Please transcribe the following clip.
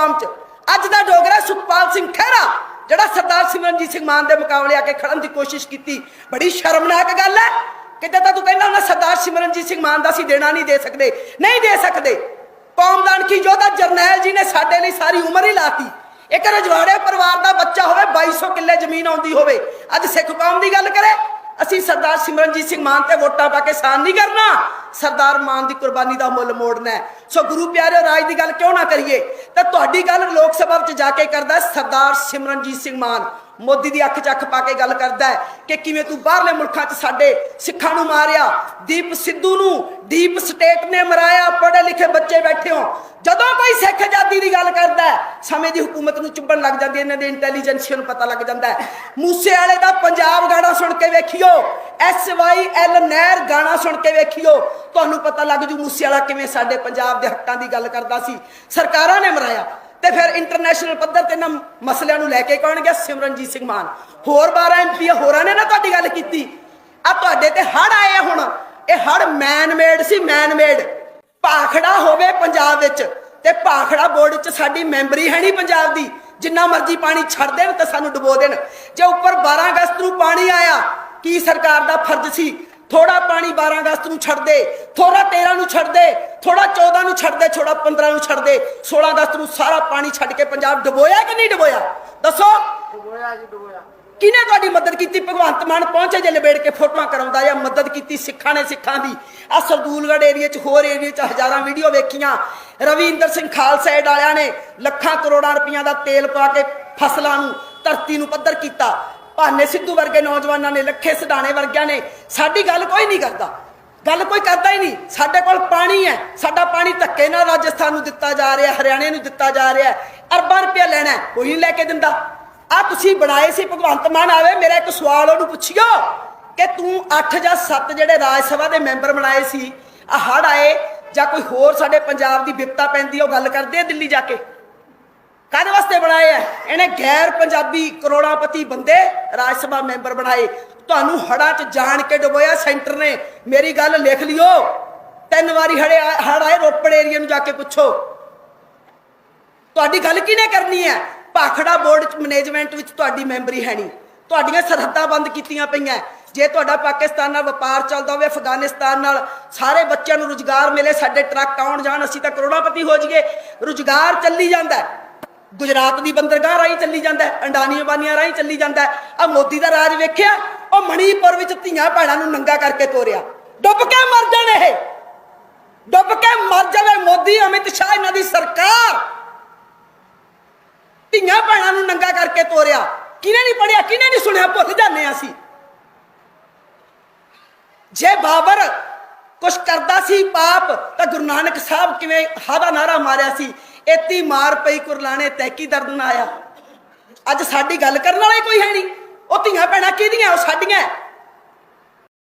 ਕੌਮ 'ਚ। ਅੱਜ ਦਾ ਡੋਗਰਾ ਸੁਖਪਾਲ ਸਿੰਘ ਖਹਿਰਾ, ਜਿਹੜਾ ਸਰਦਾਰ ਸਿਮਰਨਜੀਤ ਸਿੰਘ ਮਾਨ ਦੇ ਮੁਕਾਬਲੇ ਆ ਕੇ ਖੜਨ ਦੀ ਕੋਸ਼ਿਸ਼ ਕੀਤੀ। ਬੜੀ ਸ਼ਰਮਨਾਕ ਗੱਲ ਹੈ ਕਿਤੇ ਤਾਂ ਤੂੰ ਕਹਿੰਦਾ ਹੁੰਦਾ ਸਰਦਾਰ ਸਿਮਰਨਜੀਤ ਸਿੰਘ ਮਾਨ ਦਾ ਅਸੀਂ ਦੇਣਾ ਨਹੀਂ ਦੇ ਸਕਦੇ, ਨਹੀਂ ਦੇ ਸਕਦੇ ਕੌਮਦਾਨ ਕੀ ਯੋਧਾ ਜਰਨੈਲ ਜੀ ਨੇ ਸਾਡੇ ਲਈ ਸਾਰੀ ਉਮਰ ਹੀ ਲਾਤੀ। ਇੱਕ ਰਜਵਾੜੇ ਪਰਿਵਾਰ ਦਾ ਬੱਚਾ ਹੋਵੇ 2200 ਕਿੱਲੇ ਜ਼ਮੀਨ ਆਉਂਦੀ ਹੋਵੇ। ਅੱਜ ਸਿੱਖ ਕੌਮ ਦੀ ਗੱਲ ਕਰੇ ਅਸੀਂ ਸਰਦਾਰ ਸਿਮਰਨਜੀਤ ਸਿੰਘ ਮਾਨ ਤੇ ਵੋਟਾਂ ਪਾ ਕੇ ਸਾਨ ਨਹੀਂ ਕਰਨਾ। ਸਰਦਾਰ ਮਾਨ ਦੀ ਕੁਰਬਾਨੀ ਦਾ ਮੁੱਲ ਮੋੜਨਾ ਹੈ। ਸੋ ਗੁਰੂ ਪਿਆਰਿਓ, ਰਾਜ ਦੀ ਗੱਲ ਕਿਉਂ ਨਾ ਕਰੀਏ? ਤਾਂ ਤੁਹਾਡੀ ਗੱਲ ਲੋਕ ਸਭਾ ਵਿੱਚ ਜਾ ਕੇ ਕਰਦਾ ਸਰਦਾਰ ਸਿਮਰਨਜੀਤ ਸਿੰਘ ਮਾਨ ਮੋਦੀ ਦੀ ਅੱਖ 'ਚ ਅੱਖ ਪਾ ਕੇ ਗੱਲ ਕਰਦਾ ਕਿ ਕਿਵੇਂ ਤੂੰ ਬਾਹਰਲੇ ਮੁਲਕਾਂ 'ਚ ਸਾਡੇ ਸਿੱਖਾਂ ਨੂੰ ਮਾਰਿਆ। ਦੀਪ ਸਿੱਧੂ ਨੂੰ ਡੀਪ ਸਟੇਟ ਨੇ ਮਰਾਇਆ। ਪੜ੍ਹੇ ਲਿਖੇ ਬੱਚੇ ਬੈਠੇ ਹੋ ਜਦੋਂ ਸਿੱਖ ਆਜ਼ਾਦੀ ਦੀ ਗੱਲ ਕਰਦਾ ਸਮੇਂ ਦੀ ਹਕੂਮਤ ਨੂੰ ਚੁੱਭਣ ਲੱਗ ਜਾਂਦੀ ਹੈ, ਇਹਨਾਂ ਦੇ ਇੰਟੈਲੀਜੈਂਸ ਨੂੰ ਪਤਾ ਲੱਗ ਜਾਂਦਾ ਮੂਸੇ ਵਾਲੇ ਦਾ ਪੰਜਾਬ ਗਾਣਾ ਸੁਣ ਕੇ ਵੇਖਿਓ ਐਸ ਵਾਈ ਐਲ ਨਹਿਰ ਗਾਣਾ ਸੁਣ ਕੇ ਵੇਖਿਓ। ਤੁਹਾਨੂੰ ਪਤਾ ਲੱਗ ਜੂ ਮੂਸੇ ਵਾਲਾ ਕਿਵੇਂ ਸਾਡੇ ਪੰਜਾਬ ਦੇ ਹੱਕਾਂ ਦੀ ਗੱਲ ਕਰਦਾ ਸੀ। ਸਰਕਾਰਾਂ ਨੇ ਮਰਾਇਆ। ਤੇ ਫਿਰ ਇੰਟਰਨੈਸ਼ਨਲ ਪੱਧਰ ਤੇ ਨਾ ਮਸਲਿਆਂ ਨੂੰ ਲੈ ਕੇ ਕੌਣ ਗਿਆ? ਸਿਮਰਨਜੀਤ ਸਿੰਘ ਮਾਨ। ਹੋਰ 12 ਐਮਪੀ ਹੋਰਾਂ ਨੇ ਨਾ ਤੁਹਾਡੀ ਗੱਲ ਕੀਤੀ। ਆ ਤੁਹਾਡੇ ਤੇ ਹੜ ਆਏ ਹੁਣ। ਇਹ ਹੜ ਮੈਨ ਮੇਡ ਸੀ ਮੈਨ ਮੇਡ ਭਾਖੜਾ ਹੋਵੇ ਪੰਜਾਬ ਵਿੱਚ। ਤੇ ਭਾਖੜਾ ਬੋਰਡ 'ਚ ਸਾਡੀ ਮੈਂਬਰੀ ਹੈ ਨਹੀਂ ਪੰਜਾਬ ਦੀ। ਜਿੰਨਾ ਮਰਜ਼ੀ ਪਾਣੀ ਛੱਡ ਦੇਣ ਤੇ ਸਾਨੂੰ ਡੁਬੋ ਦੇਣ। ਜੇ ਉੱਪਰ 12 ਅਗਸਤ ਨੂੰ ਪਾਣੀ ਆਇਆ, ਕੀ ਸਰਕਾਰ ਦਾ ਫਰਜ਼ ਸੀ? ਥੋੜਾ ਪਾਣੀ 12 ਅਗਸਤ ਨੂੰ ਛੱਡ ਦੇ ਥੋੜਾ 13 ਨੂੰ ਛੱਡ ਦੇ ਥੋੜਾ 14 ਨੂੰ ਛੱਡ ਦੇ ਥੋੜਾ 15 ਨੂੰ ਛੱਡ ਦੇ 16 ਅਗਸਤ ਨੂੰ ਸਾਰਾ ਪਾਣੀ ਛੱਡ ਕੇ ਪੰਜਾਬ ਡੁਬੋਇਆ ਕਿ ਨਹੀਂ ਡੁਬੋਇਆ? ਦੱਸੋ। ਡੁਬੋਇਆ ਜੀ, ਡੁਬੋਇਆ। ਕਿਹਨੇ ਤੁਹਾਡੀ ਮਦਦ ਕੀਤੀ? ਭਗਵੰਤ ਮਾਨ ਪਹੁੰਚੇ ਜੇ ਲਬੇੜ ਕੇ ਫੋਟੋਆਂ ਕਰਾਉਂਦਾ ਜਾਂ ਮਦਦ ਕੀਤੀ ਸਿੱਖਾਂ ਨੇ ਸਿੱਖਾਂ ਦੀ? ਆ ਸਰਦੂਲਗੜ੍ਹ ਏਰੀਆ 'ਚ ਹੋਰ ਏਰੀਆ 'ਚ ਹਜ਼ਾਰਾਂ ਵੀਡੀਓ ਵੇਖੀਆਂ। ਰਵਿੰਦਰ ਸਿੰਘ ਖਾਲਸਾ ਏਡ ਵਾਲਿਆਂ ਨੇ ਲੱਖਾਂ ਕਰੋੜਾਂ ਰੁਪਈਆ ਦਾ ਤੇਲ ਪਾ ਕੇ ਫਸਲਾਂ ਨੂੰ, ਧਰਤੀ ਨੂੰ ਪੱਧਰ ਕੀਤਾ। ਭਾਨੇ ਸਿੱਧੂ ਵਰਗੇ ਨੌਜਵਾਨਾਂ ਨੇ ਲੱਖੇ ਸਡਾਣੇ ਵਰਗਿਆਂ ਨੇ। ਸਾਡੀ ਗੱਲ ਕੋਈ ਨਹੀਂ ਕਰਦਾ। ਗੱਲ ਕੋਈ ਕਰਦਾ ਹੀ ਨਹੀਂ। ਸਾਡੇ ਕੋਲ ਪਾਣੀ ਹੈ। ਸਾਡਾ ਪਾਣੀ ਧੱਕੇ ਨਾਲ ਰਾਜਸਥਾਨ ਨੂੰ ਦਿੱਤਾ ਜਾ ਰਿਹਾ, ਹਰਿਆਣੇ ਨੂੰ ਦਿੱਤਾ ਜਾ ਰਿਹਾ। ਅਰਬਾਂ ਰੁਪਇਆ ਲੈਣਾ ਕੋਈ ਨਹੀਂ ਲੈ ਕੇ ਦਿੰਦਾ। ਆ ਤੁਸੀਂ ਬਣਾਏ ਸੀ, ਭਗਵੰਤ ਮਾਨ ਆਵੇ, ਮੇਰਾ ਇੱਕ ਸਵਾਲ ਉਹਨੂੰ ਪੁੱਛਿਓ ਕਿ ਤੂੰ 8 ਜਾਂ 7 ਜਿਹੜੇ ਰਾਜ ਸਭਾ ਦੇ ਮੈਂਬਰ ਬਣਾਏ ਸੀ, ਆ ਹੜ ਆਏ ਜਾਂ ਕੋਈ ਹੋਰ ਸਾਡੇ ਪੰਜਾਬ ਦੀ ਵਿਪਤਾ ਪੈਂਦੀ ਉਹ ਗੱਲ ਕਰਦੇ ਆ ਦਿੱਲੀ ਜਾ ਕੇ? ਕਾਹਦੇ ਵਾਸਤੇ ਬਣਾਏ ਐ ਇਹਨੇ ਗੈਰ ਪੰਜਾਬੀ ਕਰੋੜਾਪਤੀ ਬੰਦੇ ਰਾਜ ਸਭਾ ਮੈਂਬਰ ਬਣਾਏ। ਤੁਹਾਨੂੰ ਹੜਾਂ 'ਚ ਜਾਣ ਕੇ ਡੁਬੋਇਆ ਸੈਂਟਰ ਨੇ। ਮੇਰੀ ਗੱਲ ਲਿਖ ਲਿਓ। ਤਿੰਨ ਵਾਰੀ ਹੜੇ ਹੜ ਆਏ, ਰੋਪੜ ਏਰੀਆ ਨੂੰ ਜਾ ਕੇ ਪੁੱਛੋ। ਤੁਹਾਡੀ ਗੱਲ ਕਿਹਨੇ ਕਰਨੀ ਹੈ ਭਾਖੜਾ ਬੋਰਡ ਚ ਮੈਨੇਜਮੈਂਟ ਵਿੱਚ ਤੁਹਾਡੀ ਮੈਂਬਰੀ ਹੈ ਨਹੀਂ। ਤੁਹਾਡੀਆਂ ਸਰਹੱਦਾਂ ਬੰਦ ਕੀਤੀਆਂ ਪਈਆਂ। ਜੇ ਤੁਹਾਡਾ ਪਾਕਿਸਤਾਨ ਨਾਲ ਵਪਾਰ ਚੱਲਦਾ ਹੋਵੇ, ਅਫਗਾਨਿਸਤਾਨ ਨਾਲ ਸਾਰੇ ਬੱਚਿਆਂ ਨੂੰ ਰੁਜ਼ਗਾਰ ਮਿਲੇ, ਸਾਡੇ ਟਰੱਕ ਆਉਣ ਜਾਣ, ਅਸੀਂ ਤਾਂ ਕਰੋੜਾਪਤੀ ਹੋ ਜਾਈਏ। ਰੁਜ਼ਗਾਰ ਚੱਲੀ ਜਾਂਦਾ ਗੁਜਰਾਤ ਦੀ ਬੰਦਰਗਾਹ ਰਾਹੀਂ ਚੱਲੀ ਜਾਂਦਾ ਅੰਡਾਨੀ ਬਾਨੀਆਂ ਰਾਹੀਂ ਚੱਲੀ ਜਾਂਦਾ ਆ ਮੋਦੀ ਦਾ ਰਾਜ ਵੇਖਿਆ, ਉਹ ਮਣੀਪੁਰ ਵਿੱਚ ਧੀਆਂ ਭੈਣਾਂ ਨੂੰ ਨੰਗਾ ਕਰਕੇ ਤੋਰਿਆ। ਡੁੱਬ ਕੇ ਮਰ ਜਾਣ ਇਹ। ਡੁੱਬ ਕੇ ਮਰ ਜਾਵੇ ਮੋਦੀ, ਅਮਿਤ ਸ਼ਾਹ, ਇਹਨਾਂ ਦੀ ਸਰਕਾਰ। ਧੀਆਂ ਭੈਣਾਂ ਨੂੰ ਨੰਗਾ ਕਰਕੇ ਤੋਰਿਆ। ਕਿਹਨੇ ਨਹੀਂ ਪੜਿਆ ਕਿਹਨੇ ਨਹੀਂ ਸੁਣਿਆ? ਭੁੱਲ ਜਾਂਦੇ ਹਾਂ ਅਸੀਂ। ਜੇ ਬਾਬਰ ਕੁਛ ਕਰਦਾ ਸੀ ਪਾਪ, ਤਾਂ ਗੁਰੂ ਨਾਨਕ ਸਾਹਿਬ ਕਿਵੇਂ ਹਾਦਾ ਨਾਰਾ ਮਾਰਿਆ ਸੀ? ਏਤੀ ਮਾਰ ਪਈ ਕੁਰਲਾਣੇ, ਤੈਕੀ ਦਰਦ ਨਾ ਆਇਆ। ਅੱਜ ਸਾਡੀ ਗੱਲ ਕਰਨ ਵਾਲਾ ਕੋਈ ਹੈ ਨਹੀਂ। ਉਹ ਧੀਆਂ ਭੈਣਾਂ ਕਿਹਦੀਆਂ? ਉਹ ਸਾਡੀਆਂ।